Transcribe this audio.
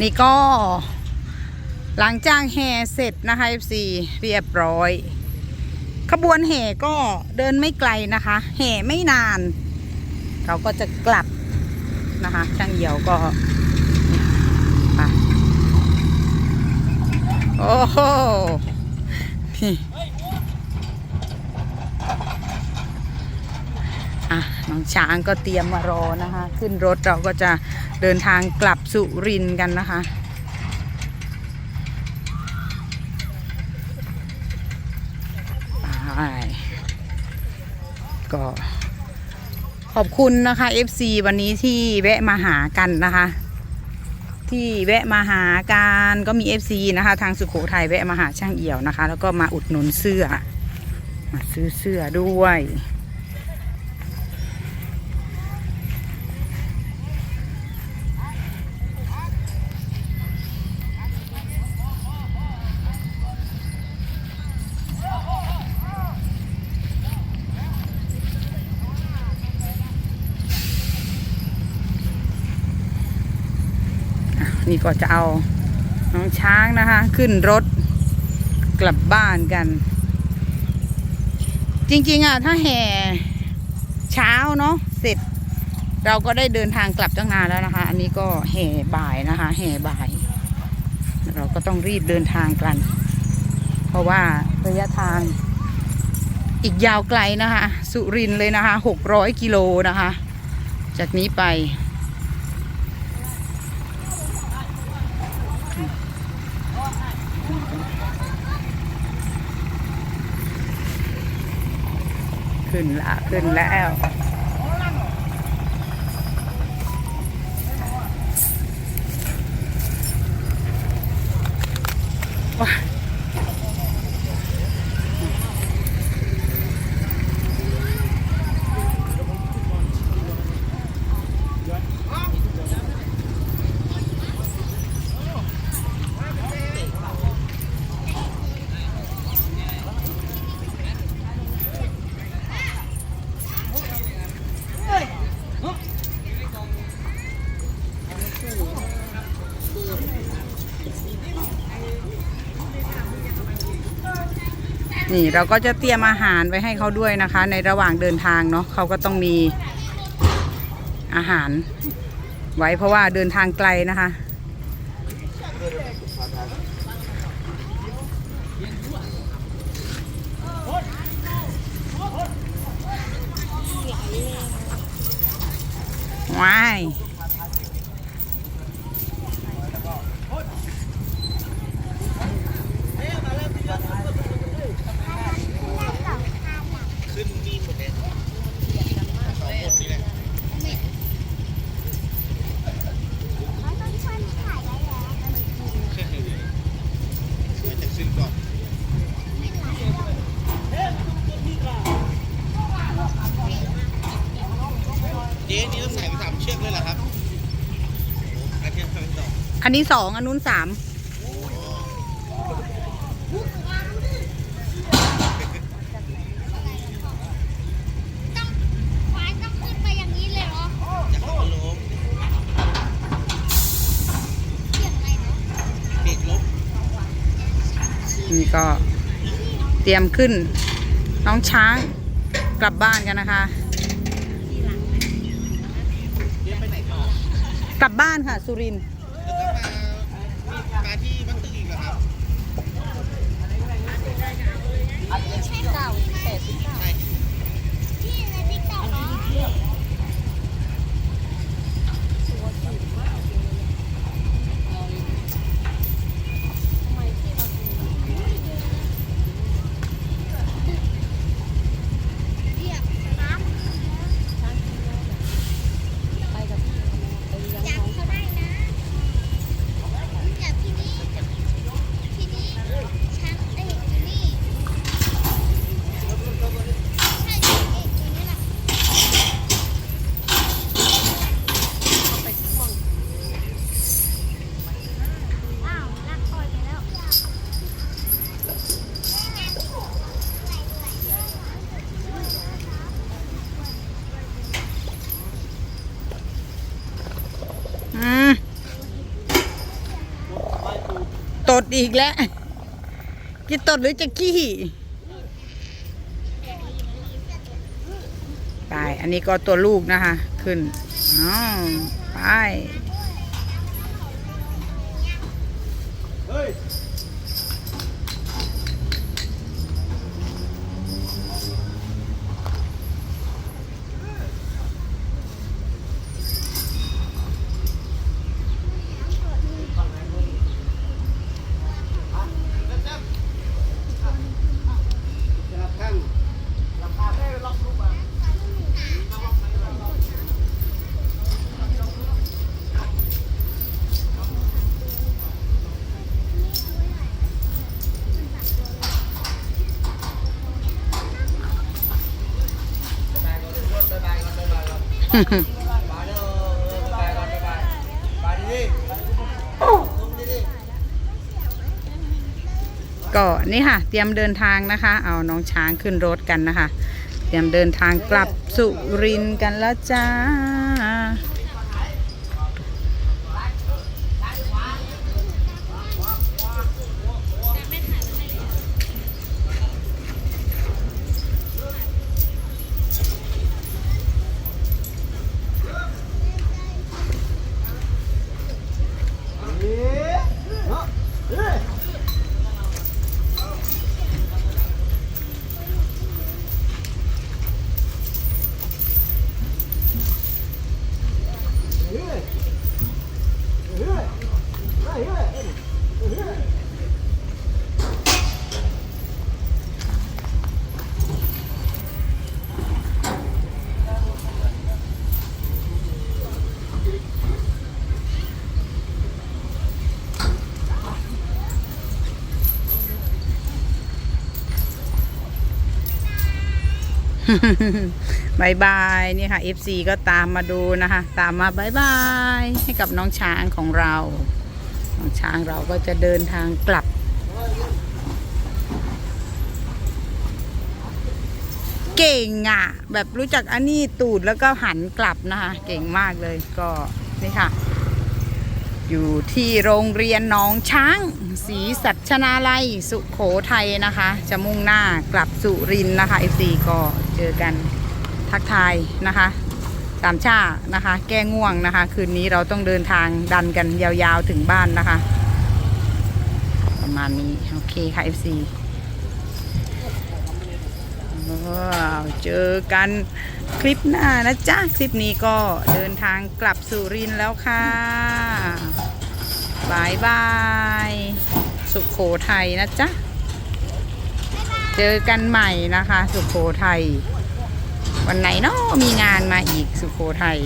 นี่ก็หลังจากแห่เสร็จนะคะ FC เรียบร้อย ขบวนแห่ก็เดินไม่ไกลนะคะ แห่ไม่นาน เราก็จะกลับนะคะ ช่างเหี่ยวก็ไปโอ้โหนี่อะน้องช้างก็เตรียมมารอนะคะ ขึ้นรถเราก็จะ เดินทางกลับสุรินทร์กันนะคะ ก็ขอบคุณนะคะ FC วันนี้ที่แวะมาหากันนะคะ ที่แวะมาหากันก็มี FC นะคะ ทางสุโขทัยแวะมาหาช่างเอี่ยวนะคะ แล้วก็มาอุดหนุนเสื้อ มาซื้อเสื้อด้วย นี่ก็จะเอาน้องช้างนะคะ ขึ้นรถกลับบ้านกัน จริง ๆอะถ้าแห่เช้าเนาะเสร็จ เราก็ได้เดินทางกลับตั้งนานแล้วนะคะ อันนี้ก็แห่บ่ายนะคะ แห่บ่าย เราก็ต้องรีบเดินทางกัน เพราะว่าระยะทางอีกยาวไกลนะคะ สุรินเลยนะคะหกร้อยกิโลนะคะ จากนี้ไป ขึ้นละขึ้นแล้ว นี่เราก็จะเตรียมอาหารไว้ให้เขาด้วยนะคะ ในระหว่างเดินทางเนาะเขาก็ต้องมีอาหาร ไว้เพราะว่าเดินทางไกลนะคะ ว้าย เจ๊นี่ต้องใส่ไปสามเชือกเลยเหรอครับอันนี้เป็นส องอันนี้สองอันนู้นสามควายต้องขึ้นไปอย่างนี้เลยเหรอจากเขาลงเสียงอะไรเนาะเบรกลบนี่ก็เตรียมขึ้น น้องช้างกลับบ้านกันนะคะเจ๊ไปไหนต่อกลับบ้านค่ะ สุรินทร์ แล้วก็มามาที่วัดตึกอีกเหรอครับ เก่าแปดสิบเก้า ใช่ ที่ในติ๊กต็อกเนาะเรียกน้ำจับเขาได้นะจับที่นี่ที่นี่ช้างเอ้ยที่นี่ ใช่ตัวเอกตัวนี้แหละ ดอีกแล้ว จะตดหรือจะขี้ ไป อันนี้ก็ตัวลูกนะคะ ขึ้นอ๋อไป ก็นี่ค่ะ เตรียมเดินทางนะคะ เอาน้องช้างขึ้นรถกันนะคะ เตรียมเดินทางกลับสุรินทร์กันแล้วจ้า บายบายนี่ค่ะ FC ก็ตามมาดูนะคะ ตามมาบายบายให้กับน้องช้างของเรา น้องช้างเราก็จะเดินทางกลับ เก่งอะ แบบรู้จักอันนี้ตูดแล้วก็หันกลับนะคะ เก่งมากเลยก็นี่ค่ะ อยู่ที่โรงเรียนน้องช้างศรีสัชนาลัย สุขโขทัยนะคะ จะมุ่งหน้ากลับสุรินนะคะ FC ก็ เจอกันทักทายนะคะตามชานะคะ แก้ง่วงนะคะ คืนนี้เราต้องเดินทางดันกันยาวๆถึงบ้านนะคะ ประมาณนี้ โอเคค่ะ FC ว้าวเจอกันคลิปหน้านะจ๊ะ คลิปนี้ก็เดินทางกลับสุรินแล้วค่ะบายบาย สุขโขทัยนะจ๊ะ เจอกันใหม่นะคะ สุโขทัยวันไหนเนาะมีงานมาอีกสุโขทัย